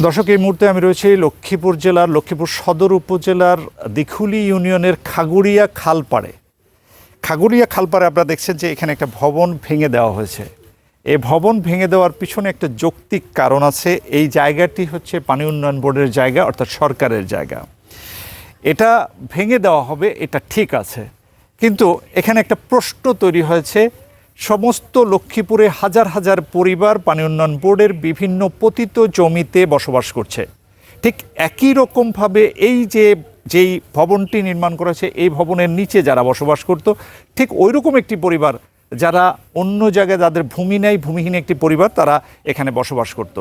দর্শক, এই মুহূর্তে আমি রয়েছি লক্ষ্মীপুর জেলার লক্ষ্মীপুর সদর উপজেলার দিখুলি ইউনিয়নের খাগুড়িয়া খালপাড়ে। খাগুড়িয়া খালপাড়ে আপনারা দেখছেন যে এখানে একটা ভবন ভেঙে দেওয়া হয়েছে। এই ভবন ভেঙে দেওয়ার পিছনে একটা যৌক্তিক কারণ আছে। এই জায়গাটি হচ্ছে পানি উন্নয়ন বোর্ডের জায়গা, অর্থাৎ সরকারের জায়গা। এটা ভেঙে দেওয়া হবে, এটা ঠিক আছে। কিন্তু এখানে একটা প্রশ্ন তৈরি হয়েছে সমস্ত লক্ষ্মীপুরে হাজার হাজার পরিবার পানি উন্নয়ন বোর্ডের বিভিন্ন পতিত জমিতে বসবাস করছে। ঠিক একই রকমভাবে এই যে, যেই ভবনটি নির্মাণ করেছে, এই ভবনের নিচে যারা বসবাস করত, ঠিক ওই রকম একটি পরিবার, যারা অন্য জায়গায় যাদের ভূমি নেই, ভূমিহীন একটি পরিবার, তারা এখানে বসবাস করত।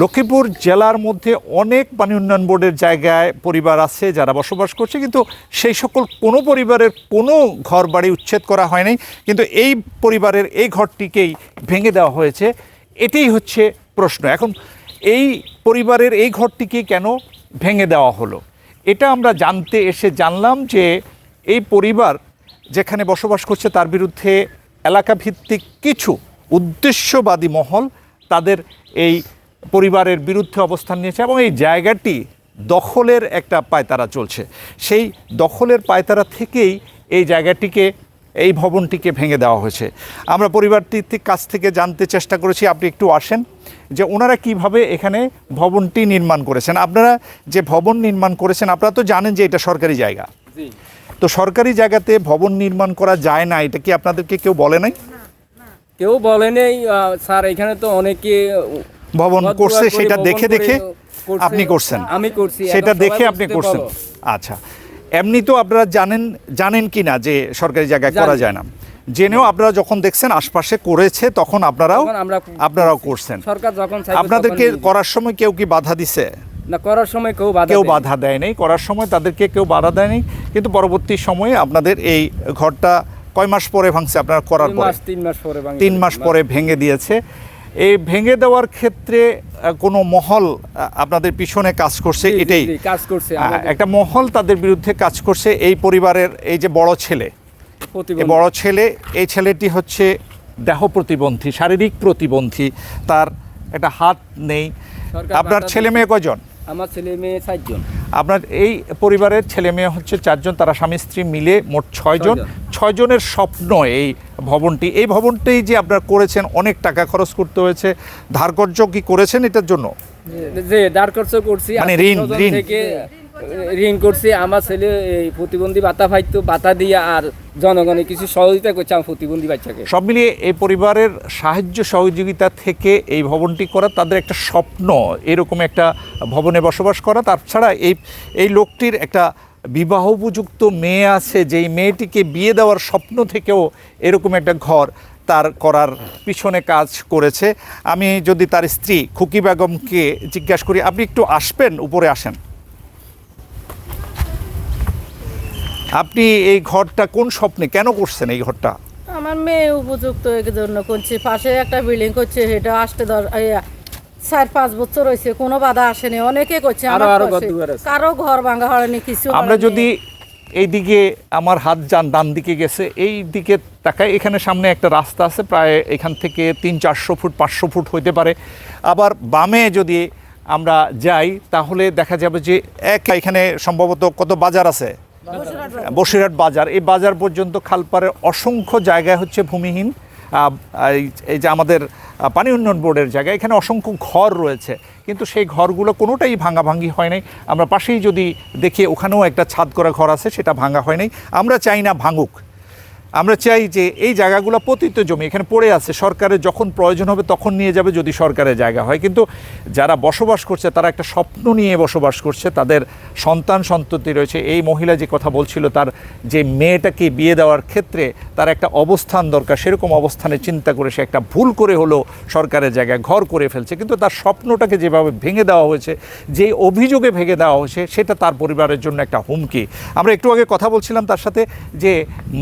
লক্ষ্মীপুর জেলার মধ্যে অনেক পানি উন্নয়ন বোর্ডের জায়গায় পরিবার আছে যারা বসবাস করছে, কিন্তু সেই সকল কোনো পরিবারের কোনো ঘর বাড়ি উচ্ছেদ করা হয়নি। কিন্তু এই পরিবারের এই ঘরটিকেই ভেঙে দেওয়া হয়েছে। এটাই হচ্ছে প্রশ্ন। এখন এই পরিবারের এই ঘরটিকে কেন ভেঙে দেওয়া হলো? এটা আমরা জানতে এসে জানলাম যে এই পরিবার যেখানে বসবাস করছে, তার বিরুদ্ধে এলাকা ভিত্তিক কিছু উদ্দেশ্যবাদী মহল তাদের এই পরিবারের বিরুদ্ধে অবস্থান নিয়েছে এবং এই জায়গাটি দখলের একটা পায়তারা চলছে। সেই দখলের পায়তারা থেকেই এই জায়গাটিকে এই ভবনটিকে ভেঙে দেওয়া হয়েছে। আমরা পরিবারটির কাছ থেকে জানতে চেষ্টা করেছি আপনি একটু আসেন যে ওনারা কীভাবে এখানে ভবনটি নির্মাণ করেছেন। আপনারা যে ভবন নির্মাণ করেছেন আপনারা তো জানেন যে এটা সরকারি জায়গা। তো সরকারি জায়গাতে ভবন নির্মাণ করা যায় না এটা কি আপনাদেরকে কেউ বলে নাই? কেউ বলে নেই স্যার এখানে তো অনেকে ভবন করছে সেটা দেখে দেখে আপনি করছেন। আমি করছি সেটা দেখে আপনি করছেন। আচ্ছা এমনি তো আপনারা জানেন জানেন কি না যে সরকারি জায়গায় করা যায় না। জেনেও আপনারা যখন দেখছেন আশপাশে করেছে তখন আপনারাও আপনারাও করছেন। সরকার যখন আপনাদেরকে করার সময় কেউ কি বাধা দিছে? না করার সময় কেউ বাধা কেউ। বাধা দেয় নাই। করার সময় তাদেরকে কেউ বাধা দেয়নি কিন্তু পরবর্তী সময়ে আপনাদের এই ঘরটা কয় মাস পরে ভাঙছে আপনারা করার পরে? তিন মাস পরে তিন মাস পরে ভেঙে দিয়েছে। এই ভেঙে দেওয়ার ক্ষেত্রে কোনো মহল আপনাদের পিছনে কাজ করছে এটাই। কাজ করছে একটা মহল তাদের বিরুদ্ধে কাজ করছে এই পরিবারের এই যে বড় ছেলে এই বড় ছেলে এই ছেলেটি হচ্ছে দেহ প্রতিবন্ধী শারীরিক প্রতিবন্ধী তার একটা হাত নেই। আপনার ছেলে মেয়ে কজন আমার ছেলে মেয়ে চারজন। আপনার এই পরিবারের ছেলে মেয়ে হচ্ছে চারজন তারা স্বামী স্ত্রী মিলে মোট ছয়জন। ছয়জনের স্বপ্ন এই ভবনটি। এই ভবনটি যে আপনারা করেছেন অনেক টাকা খরচ করতে হয়েছে। ধারকর্য কি করেছেন এটার জন্য? যে করছি মানে ঋণ, ঋণ। থেকে ঋণ করছি। আমার ছেলে এই প্রতিবন্ধী ভাতা পাইতো ভাতা দিয়ে আর জনগণে কিছু সহযোগিতা করছে আমার প্রতিবন্ধী বাচ্চাকে। সব মিলিয়ে এই পরিবারের সাহায্য সহযোগিতা থেকে এই ভবনটি করা তাদের একটা স্বপ্ন এরকম একটা ভবনে বসবাস করা। তাছাড়া এই এই লোকটির একটা বিবাহ উপযুক্ত মেয়ে আছে, যেই মেয়েটিকে বিয়ে দেওয়ার স্বপ্ন থেকেও এরকম একটা ঘর তার করার পিছনে কাজ করেছে। আমি যদি তার স্ত্রী খুকি বেগমকে জিজ্ঞাসা করি, আপনি একটু আসবেন, উপরে আসেন। আপনি এই ঘরটা কোন স্বপ্নে, কেন করছেন এই ঘরটা? আমার মেয়ে উপযুক্ত এর জন্য করছে, পাশে একটা বিল্ডিং করছে, সেটা আসতে দর চার পাঁচ বছর হয়েছে কোনো বাধা আসেনি অনেকে করছে। কারও ঘর ভাঙা হয়নি কিছু আমরা যদি এই দিকে আমার হাত যান ডান দিকে গেছে এই দিকে তাকায় এখানে সামনে একটা রাস্তা আছে প্রায় এখান থেকে তিন চারশো ফুট পাঁচশো ফুট হইতে পারে। আবার বামে যদি আমরা যাই তাহলে দেখা যাবে যে এক এখানে সম্ভবত কত বাজার আছে? বসিরহাট বাজার। এই বাজার পর্যন্ত খালপাড়ের অসংখ্য জায়গায় হচ্ছে ভূমিহীন। এই- যে আমাদের পানি উন্নয়ন বোর্ডের জায়গায়। এখানে অসংখ্য ঘর রয়েছে, কিন্তু সেই ঘরগুলো কোনোটাই ভাঙাভাঙি হয় নাই। আমরা পাশেই যদি দেখি, ওখানেও একটা ছাদ করা ঘর আছে, সেটা ভাঙা হয় নাই। আমরা চাই না ভাঙুক। আমরা চাই যে এই জায়গাগুলো পতিত জমি, এখানে পড়ে আছে, সরকারের যখন প্রয়োজন হবে তখন নিয়ে যাবে যদি সরকারের জায়গা হয়। কিন্তু যারা বসবাস করছে, তারা একটা স্বপ্ন নিয়ে বসবাস করছে, তাদের সন্তান সন্ততি রয়েছে। এই মহিলা যে কথা বলছিল, তার যে মেয়েটাকে বিয়ে দেওয়ার ক্ষেত্রে তার একটা অবস্থান দরকার। সেরকম অবস্থানে চিন্তা করে সে একটা ভুল করে হলো সরকারের জায়গায় ঘর করে ফেলছে। কিন্তু তার স্বপ্নটাকে যেভাবে ভেঙে দেওয়া হয়েছে যে অভিযোগে ভেঙে দেওয়া হয়েছে, সেটা তার পরিবারের জন্য একটা হুমকি। আমরা একটু আগে কথা বলছিলাম তার সাথে যে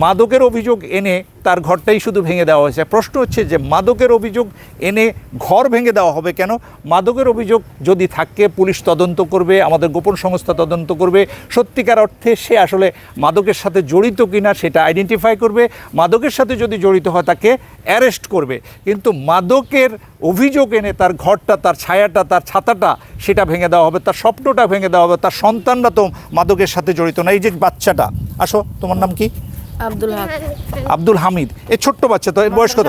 মাদকের অভিযোগ অভিযোগ এনে তার ঘরটাই শুধু ভেঙে দেওয়া হয়েছে। প্রশ্ন হচ্ছে যে মাদকের অভিযোগ এনে ঘর ভেঙে দেওয়া হবে কেন? মাদকের অভিযোগ যদি থাকে, পুলিশ তদন্ত করবে, আমাদের গোপন সংস্থা তদন্ত করবে। সত্যিকার অর্থে সে আসলে মাদকের সাথে জড়িত কিনা সেটা আইডেন্টিফাই করবে। মাদকের সাথে যদি জড়িত হয়, তাকে অ্যারেস্ট করবে। কিন্তু মাদকের অভিযোগ এনে তার ঘরটা, তার ছায়াটা, তার ছাতাটা সেটা ভেঙে দেওয়া হবে, তার স্বপ্নটা ভেঙে দেওয়া হবে, তার সন্তানরা তো মাদকের সাথে জড়িত না। এই যে বাচ্চাটা, আসো, তোমার নাম কি? আব্দুল হামিদ। এই ছোট্ট বাচ্চা তো এর বয়স কত?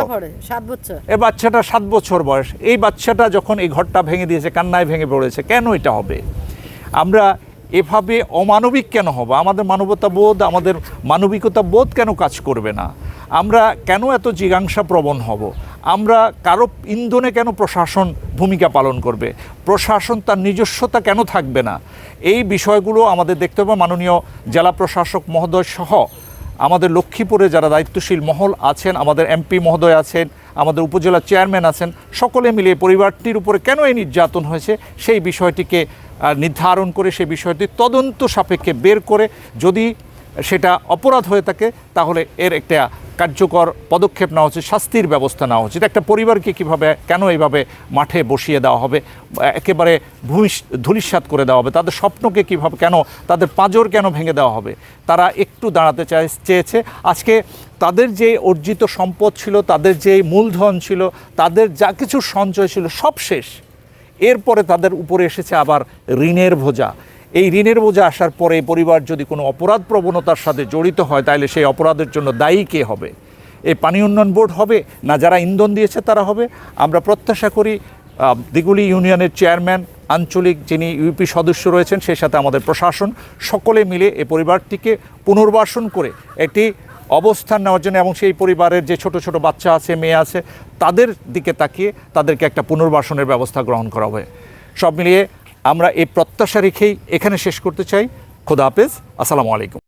সাত বছর। এই বাচ্চাটা সাত বছর বয়স। এই বাচ্চাটা যখন এই ঘরটা ভেঙে দিয়েছে কান্নায় ভেঙে পড়েছে কেন এটা হবে? আমরা এভাবে অমানবিক কেন হব? আমাদের মানবতা বোধ আমাদের মানবিকতা বোধ কেন কাজ করবে না? আমরা কেন এত জিজ্ঞাসা প্রবণ হব? আমরা কারও ইন্ধনে কেন প্রশাসন ভূমিকা পালন করবে? প্রশাসন তার নিজস্বতা কেন থাকবে না? এই বিষয়গুলো আমাদের দেখতে হবে। মাননীয় জেলা প্রশাসক মহোদয় সহ আমাদের লক্ষ্মীপুরে যারা দায়িত্বশীল মহল আছেন, আমাদের এমপি মহোদয় আছেন, আমাদের উপজেলা চেয়ারম্যান আছেন, সকলে মিলিয়ে পরিবারটির উপরে কেন এই নির্যাতন হয়েছে সেই বিষয়টিকে নির্ধারণ করে, সেই বিষয়টি তদন্ত সাপেক্ষে বের করে যদি সেটা অপরাধ হয়ে থাকে, তাহলে এর একটা কার্যকর পদক্ষেপ নেওয়া উচিত, শাস্তির ব্যবস্থা নেওয়া উচিত। একটা পরিবারকে কীভাবে, কেন এইভাবে মাঠে বসিয়ে দেওয়া হবে একেবারে ভূমিস, ধূলিসাৎ করে দেওয়া হবে, তাদের স্বপ্নকে কীভাবে, কেন তাদের পাঁজর কেন ভেঙে দেওয়া হবে, তারা একটু দাঁড়াতে চায়, চেয়েছে। আজকে তাদের যে অর্জিত সম্পদ ছিল, তাদের যে মূলধন ছিল, তাদের যা কিছু সঞ্চয় ছিল, সব শেষ। এরপরে তাদের উপরে এসেছে আবার ঋণের বোঝা এই ঋণের বোঝা আসার পরে পরিবার যদি কোনো অপরাধ প্রবণতার সাথে জড়িত হয় তাহলে সেই অপরাধের জন্য দায়ী কে হবে? এই পানি উন্নয়ন বোর্ড হবে না যারা ইন্ধন দিয়েছে তারা হবে? আমরা প্রত্যাশা করি দিগুলি ইউনিয়নের চেয়ারম্যান, আঞ্চলিক যিনি ইউপি সদস্য রয়েছেন, সেই সাথে আমাদের প্রশাসন সকলে মিলে এই পরিবারটিকে পুনর্বাসন করে একটি অবস্থান নেওয়ার জন্য এবং সেই পরিবারের যে ছোট ছোট বাচ্চা আছে, মেয়ে আছে, তাদের দিকে তাকিয়ে তাদেরকে একটা পুনর্বাসনের ব্যবস্থা গ্রহণ করা হবে। সব মিলিয়ে আমরা এই প্রত্যাশা রেখেই এখানে শেষ করতে চাই। খোদা হাফেজ। আসসালামু আলাইকুম।